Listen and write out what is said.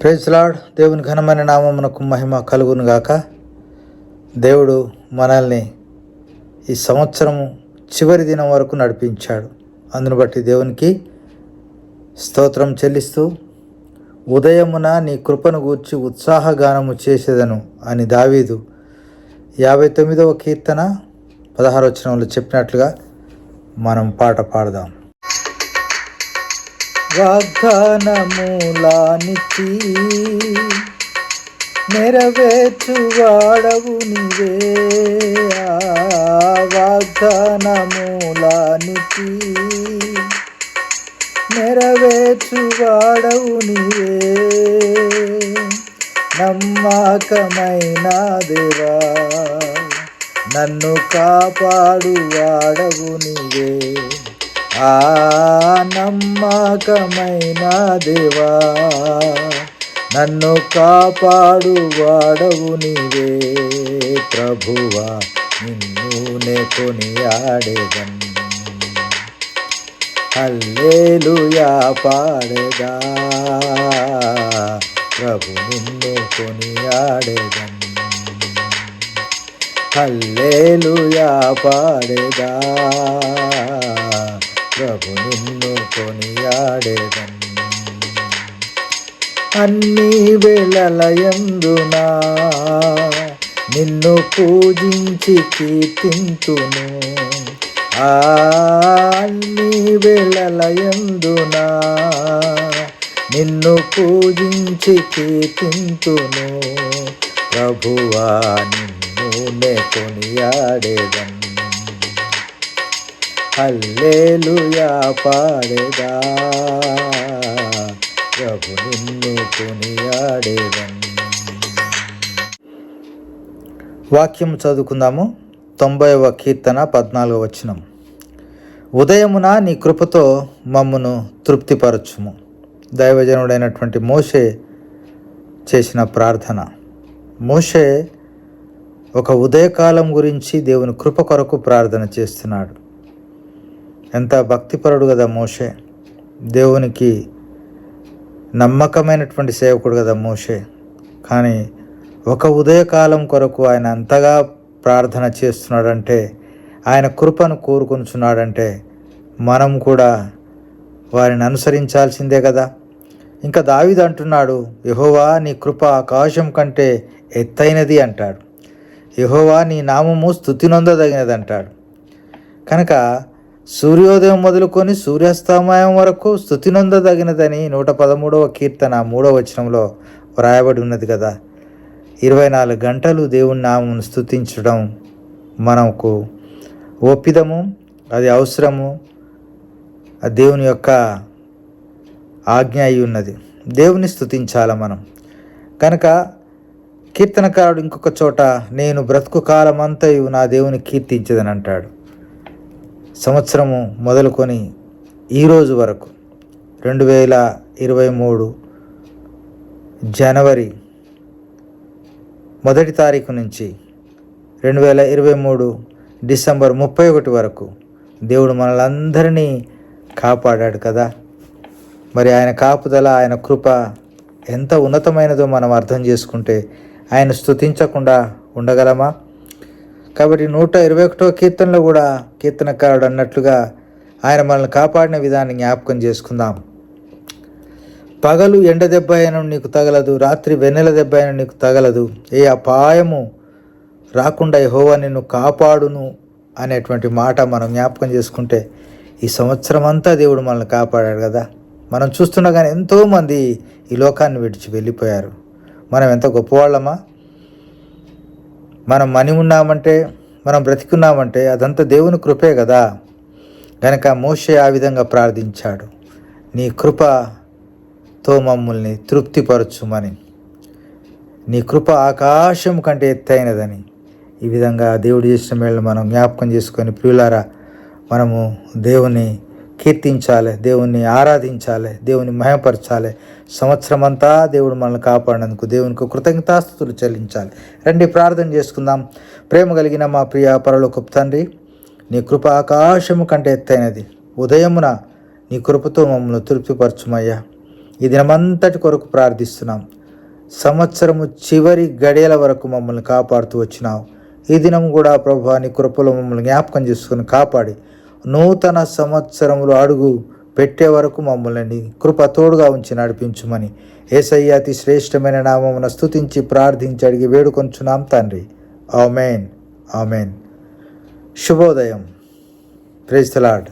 ప్రేజ్లాడ్ దేవుని ఘనమైన నామమునకు మహిమ కలుగును గాక. దేవుడు మనల్ని ఈ సంవత్సరము చివరి దినం వరకు నడిపించాడు. అందును బట్టి దేవునికి స్తోత్రం చెల్లిస్తూ ఉదయమున నీ కృపను గూర్చి ఉత్సాహగానము చేసేదను అని దావీదు యాభై తొమ్మిదవ కీర్తన పదహారవచనంలో చెప్పినట్లుగా మనం పాట పాడదాం. వాగ్దానమూలానికి నెరవేర్చువాడవు నీవే. ఆ నెరవేర్చువాడవు నీవే. నమ్మకమైన దేవా నన్ను కాపాడువాడవు నీవే. ఆ నమ్మకమైన దేవా నన్ను కాపాడు వాడవు నీవే ప్రభువా నిన్ను నే కొనియాడేదన్ అల్లేలుయా పాడేదా ప్రభు నిన్ను కొనియాడేదన్ అల్లేలుయా పాడేదా ప్రభు నిన్ను కొనియాడేదన్. అన్ని వేళలయందునా నిన్ను పూజించి కీర్తింతును. ఆ అన్ని వేళలయందునా నిన్ను పూజించి కీర్తింతును. ప్రభువా నిన్ను నే కొనియాడేదన్. హల్లేలుయా పాడేదా. ప్రభు నిన్ను కొనియాడేదన్. వాక్యం చదువుకుందాము. తొంభైవ కీర్తన పద్నాలుగవ వచనం. ఉదయమున నీ కృపతో మమ్మును తృప్తిపరచుము. దైవజనుడైనటువంటి మోషే చేసిన ప్రార్థన. మోషే ఒక ఉదయకాలం గురించి దేవుని కృప కొరకు ప్రార్థన చేస్తున్నాడు. ఎంత భక్తిపరుడు కదా మోషే. దేవునికి నమ్మకమైనటువంటి సేవకుడు కదా మోషే. కానీ ఒక ఉదయకాలం కొరకు ఆయన అంతగా ప్రార్థన చేస్తున్నాడంటే ఆయన కృపను కోరుకొనుచున్నాడంటే మనం కూడా వారిని అనుసరించాల్సిందే కదా. ఇంకా దావిది అంటున్నాడు యహోవా నీ కృప ఆకాశం కంటే ఎత్తైనది అంటాడు. యహోవా నీ నామము స్థుతినొందదగినది అంటాడు. కనుక సూర్యోదయం మొదలుకొని సూర్యాస్తమయం వరకు స్థుతినందదగినదని నూట పదమూడవ కీర్తన మూడవ వచనంలో వ్రాయబడి ఉన్నది కదా. ఇరవై నాలుగు గంటలు దేవుని నామమును స్థుతించడం మనకు ఒప్పిదము అది అవసరము ఆ దేవుని యొక్క ఆజ్ఞ అయి ఉన్నది. దేవుని స్థుతించాల మనం. కనుక కీర్తనకారుడు ఇంకొక చోట నేను బ్రతుకు కాలమంతయు నా దేవుని కీర్తించదని అంటాడు సంవత్సరము మొదలుకొని ఈరోజు వరకు రెండు వేల ఇరవై మూడు జనవరి మొదటి తారీఖు నుంచి రెండు వేల ఇరవై మూడు డిసెంబర్ ముప్పై ఒకటి వరకు దేవుడు మనలందరినీ కాపాడాడు కదా. మరి ఆయన కాపుదల ఆయన కృప ఎంత ఉన్నతమైనదో మనం అర్థం చేసుకుంటే ఆయన స్థుతించకుండా ఉండగలమా? కాబట్టి నూట ఇరవై ఒకటో కీర్తనలో కూడా కీర్తనకారుడు అన్నట్లుగా ఆయన మనల్ని కాపాడిన విధాన్ని జ్ఞాపకం చేసుకుందాం. పగలు ఎండ దెబ్బ అయినా నీకు తగలదు రాత్రి వెన్నెల దెబ్బ అయినా నీకు తగలదు. ఏ అపాయము రాకుండా హోవా నిన్ను కాపాడును అనేటువంటి మాట మనం జ్ఞాపకం చేసుకుంటే ఈ సంవత్సరం అంతా దేవుడు మనల్ని కాపాడాడు కదా. మనం చూస్తుండగానే ఎంతోమంది ఈ లోకాన్ని విడిచి వెళ్ళిపోయారు. మనం ఎంత గొప్పవాళ్ళమా? మనం మని ఉన్నామంటే మనం బ్రతికున్నామంటే అదంతా దేవుని కృపే కదా. గనక మోషే ఆ విధంగా ప్రార్థించాడు. నీ కృపతో మమ్మల్ని తృప్తిపరచుమని. నీ కృప ఆకాశం కంటే ఎత్తైనదని ఈ విధంగా దేవుడు చేసిన మేళ్ళు మనం జ్ఞాపకం చేసుకొని ప్రియులారా మనము దేవుని కీర్తించాలి దేవుణ్ణి ఆరాధించాలి దేవుని మహపరచాలి సంవత్సరం అంతా దేవుడు మనల్ని కాపాడినందుకు దేవునికి కృతజ్ఞతాస్థుతులు చెల్లించాలి. రండి ప్రార్థన చేసుకుందాం. ప్రేమ కలిగిన మా ప్రియ పరలోకపు తండ్రి నీ కృప ఆకాశము కంటే ఎత్తైనది. ఉదయమున నీ కృపతో మమ్మల్ని తృప్తిపరచుమయ్యా. ఈ దినమంతటి కొరకు ప్రార్థిస్తున్నాం. సంవత్సరము చివరి గడియల వరకు మమ్మల్ని కాపాడుతూ వచ్చినావు. ఈ దినం కూడా ప్రభు నీ కృపలో మమ్మల్ని జ్ఞాపకం చేసుకుని కాపాడి నూతన సంవత్సరములు అడుగు పెట్టే వరకు మమ్మల్ని కృపతోడుగా కృప తోడుగా ఉంచి నడిపించుమని ఏసయ్య అతి శ్రేష్టమైన నామమున స్తుతించి ప్రార్థించి అడిగి వేడుకొంచున్నాం తండ్రి. ఆమెన్. ఆమెన్. శుభోదయం. Praise the Lord